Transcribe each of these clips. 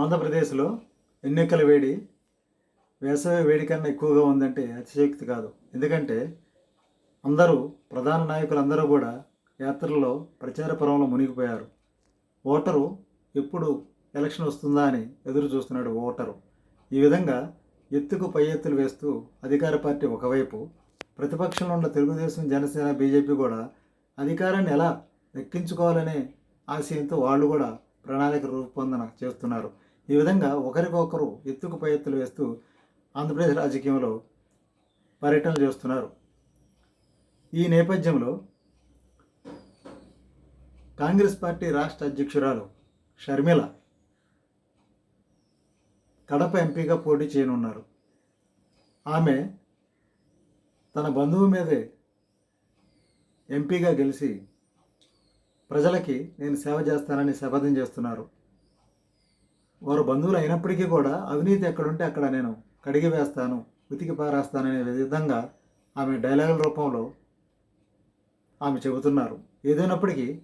ఆంధ్రప్రదేశ్లో ఎన్నికల వేడి వేసవి వేడి కన్నా ఎక్కువగా ఉందంటే అతిశయోక్తి కాదు. ఎందుకంటే అందరూ ప్రధాన నాయకులు అందరూ కూడా యాత్రల్లో ప్రచార పర్వంలో మునిగిపోయారు. ఓటరు ఎప్పుడు ఎలక్షన్ వస్తుందా అని ఎదురు చూస్తున్నాడు ఓటరు. ఈ విధంగా ఎత్తుకు పై ఎత్తులు వేస్తూ అధికార పార్టీ ఒకవైపు ప్రతిపక్షంలో ఉన్న తెలుగుదేశం జనసేన బీజేపీ కూడా అధికారాన్ని ఎలా దక్కించుకోవాలనే ఆశయంతో వాళ్ళు కూడా ప్రణాళిక రూపొందన చేస్తున్నారు. ఈ విధంగా ఒకరికొకరు ఎత్తుకు పై ఎత్తులు వేస్తూ ఆంధ్రప్రదేశ్ రాజకీయంలో పర్యటనలు చేస్తున్నారు. ఈ నేపథ్యంలో కాంగ్రెస్ పార్టీ రాష్ట్ర అధ్యక్షురాలు షర్మిల కడప ఎంపీగా పోటీ చేయనున్నారు. ఆమె తన బంధువు మీదే ఎంపీగా గెలిచి ప్రజలకి నేను సేవ చేస్తానని శపథం చేస్తున్నారు. వారు బంధువులు అయినప్పటికీ కూడా అవినీతి ఎక్కడుంటే అక్కడ నేను కడిగి వేస్తాను ఉతికి పారేస్తాననే విధంగా ఆమె డైలాగుల రూపంలో ఆమె చెబుతున్నారు. ఏదైనప్పటికీ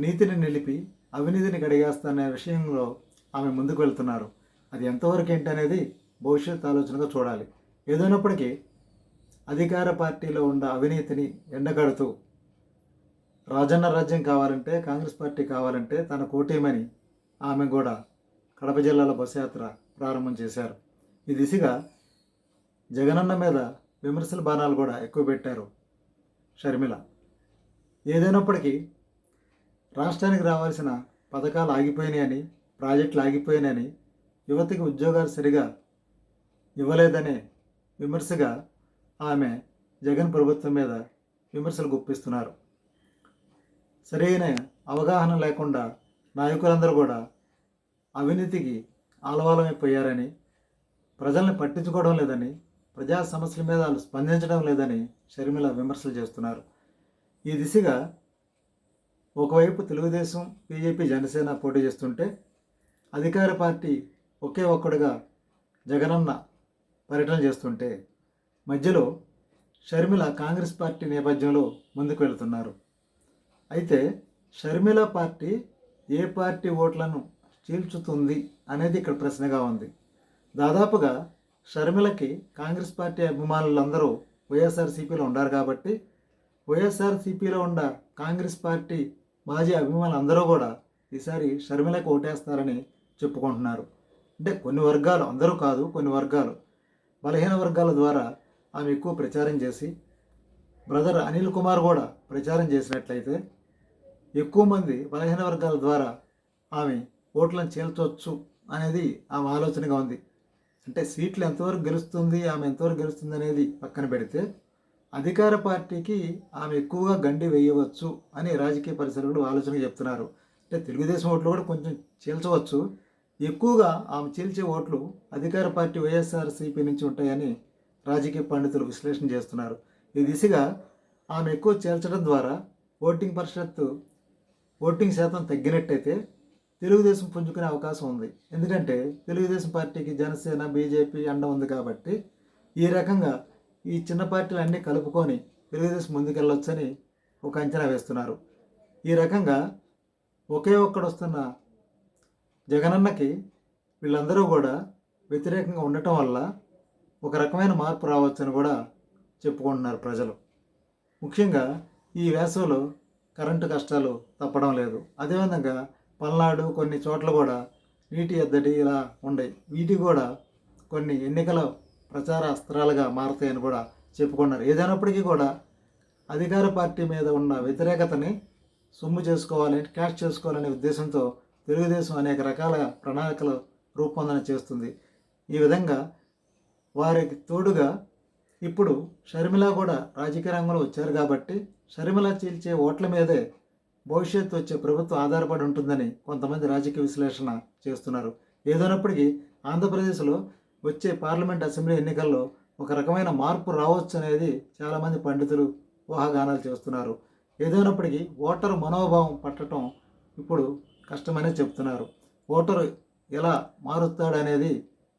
నీతిని నిలిపి అవినీతిని కడిగేస్తానే విషయంలో ఆమె ముందుకు వెళ్తున్నారు. అది ఎంతవరకు ఏంటనేది భవిష్యత్ ఆలోచనగా చూడాలి. ఏదైనప్పటికీ అధికార పార్టీలో ఉన్న అవినీతిని ఎండగడుతూ రాజన్న రాజ్యం కావాలంటే కాంగ్రెస్ పార్టీ కావాలంటే తన కోటేమని ఆమె కూడా కడప జిల్లాలో బస్సు యాత్ర ప్రారంభం చేశారు. ఈ దిశగా జగనన్న మీద విమర్శల బాణాలు కూడా ఎక్కువ పెట్టారు షర్మిల. ఏదైనప్పటికీ రాష్ట్రానికి రావాల్సిన పథకాలు ఆగిపోయినాయని ప్రాజెక్టులు ఆగిపోయినాయని యువతకి ఉద్యోగాలు సరిగా ఇవ్వలేదనే విమర్శగా ఆమె జగన్ ప్రభుత్వం మీద విమర్శలు గుప్పిస్తున్నారు. సరైన అవగాహన లేకుండా నాయకులందరూ కూడా అవినీతికి ఆలవాలమైపోయారని ప్రజల్ని పట్టించుకోవడం లేదని ప్రజా సమస్యల మీద వాళ్ళు స్పందించడం లేదని షర్మిల విమర్శలు చేస్తున్నారు. ఈ దిశగా ఒకవైపు తెలుగుదేశం బీజేపీ జనసేన పోటీ చేస్తుంటే అధికార పార్టీ ఒకే ఒక్కడుగా జగనన్న పర్యటన చేస్తుంటే మధ్యలో షర్మిల కాంగ్రెస్ పార్టీ నేపథ్యంలో ముందుకు వెళుతున్నారు. అయితే షర్మిల పార్టీ ఏ పార్టీ ఓట్లను చీల్చుతుంది అనేది ఇక్కడ ప్రశ్నగా ఉంది. దాదాపుగా షర్మిలకి కాంగ్రెస్ పార్టీ అభిమానులందరూ వైఎస్ఆర్సీపీలో ఉన్నారు కాబట్టి వైఎస్ఆర్సీపీలో ఉన్న కాంగ్రెస్ పార్టీ మాజీ అభిమానులు అందరూ కూడా ఈసారి షర్మిలకు ఓటేస్తారని చెప్పుకుంటున్నారు. అంటే కొన్ని వర్గాలు అందరూ కాదు కొన్ని వర్గాలు బలహీన వర్గాల ద్వారా ఆమె ఎక్కువ ప్రచారం చేసి బ్రదర్ అనిల్ కుమార్ కూడా ప్రచారం చేసినట్లయితే ఎక్కువ మంది బలహీన వర్గాల ద్వారా ఆమె ఓట్లను చేల్చవచ్చు అనేది ఆమె ఆలోచనగా ఉంది. అంటే సీట్లు ఎంతవరకు గెలుస్తుంది ఆమె ఎంతవరకు గెలుస్తుంది అనేది పక్కన పెడితే అధికార పార్టీకి ఆమె ఎక్కువగా గండి వేయవచ్చు అని రాజకీయ పరిశీలకులు ఆలోచన చెప్తున్నారు. అంటే తెలుగుదేశం ఓట్లు కూడా కొంచెం చీల్చవచ్చు. ఎక్కువగా ఆమె చీల్చే ఓట్లు అధికార పార్టీ వైఎస్ఆర్సీపీ నుంచి ఉంటాయని రాజకీయ పండితులు విశ్లేషణ చేస్తున్నారు. ఈ దిశగా ఆమె ఎక్కువ చేల్చడం ద్వారా ఓటింగ్ పరిషత్తు ఓటింగ్ శాతం తగ్గినట్టయితే తెలుగుదేశం పుంజుకునే అవకాశం ఉంది. ఎందుకంటే తెలుగుదేశం పార్టీకి జనసేన బీజేపీ అండ ఉంది కాబట్టి ఈ రకంగా ఈ చిన్న పార్టీలు అన్నీ కలుపుకొని తెలుగుదేశం ముందుకెళ్ళొచ్చని ఒక అంచనా వేస్తున్నారు. ఈ రకంగా ఒకే ఒక్కడు వస్తున్న జగనన్నకి వీళ్ళందరూ కూడా వ్యతిరేకంగా ఉండటం వల్ల ఒక రకమైన మార్పు రావచ్చని కూడా చెప్పుకుంటున్నారు ప్రజలు. ముఖ్యంగా ఈ వేసవిలో కరెంటు కష్టాలు తప్పడం లేదు. అదేవిధంగా పల్నాడు కొన్ని చోట్ల కూడా నీటి ఎద్దడి ఇలా ఉండే వీటి కూడా కొన్ని ఎన్నికల ప్రచార అస్త్రాలుగా మారుతాయని కూడా చెప్పుకున్నారు. ఏదైనప్పటికీ కూడా అధికార పార్టీ మీద ఉన్న వ్యతిరేకతని సొమ్ము చేసుకోవాలని క్యాష్ చేసుకోవాలనే ఉద్దేశంతో తెలుగుదేశం అనేక రకాల ప్రణాళికలు రూపొందన చేస్తుంది. ఈ విధంగా వారికి తోడుగా ఇప్పుడు షర్మిల కూడా రాజకీయ రంగంలో వచ్చారు కాబట్టి షర్మిల చీల్చే ఓట్ల మీదే భవిష్యత్తు వచ్చే ప్రభుత్వం ఆధారపడి ఉంటుందని కొంతమంది రాజకీయ విశ్లేషణ చేస్తున్నారు. ఏదైనప్పటికీ ఆంధ్రప్రదేశ్లో వచ్చే పార్లమెంట్ అసెంబ్లీ ఎన్నికల్లో ఒక రకమైన మార్పు రావచ్చు అనేది చాలామంది పండితులు ఊహాగానాలు చేస్తున్నారు. ఏదైనప్పటికీ ఓటరు మనోభావం పట్టడం ఇప్పుడు కష్టమనే చెప్తున్నారు. ఓటరు ఎలా మారుస్తాడనేది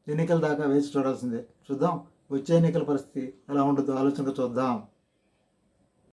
ఎన్నికల దాకా వేచి చూడాల్సిందే. చూద్దాం వచ్చే ఎన్నికల పరిస్థితి ఎలా ఉంటుందో ఆలోచనగా చూద్దాం.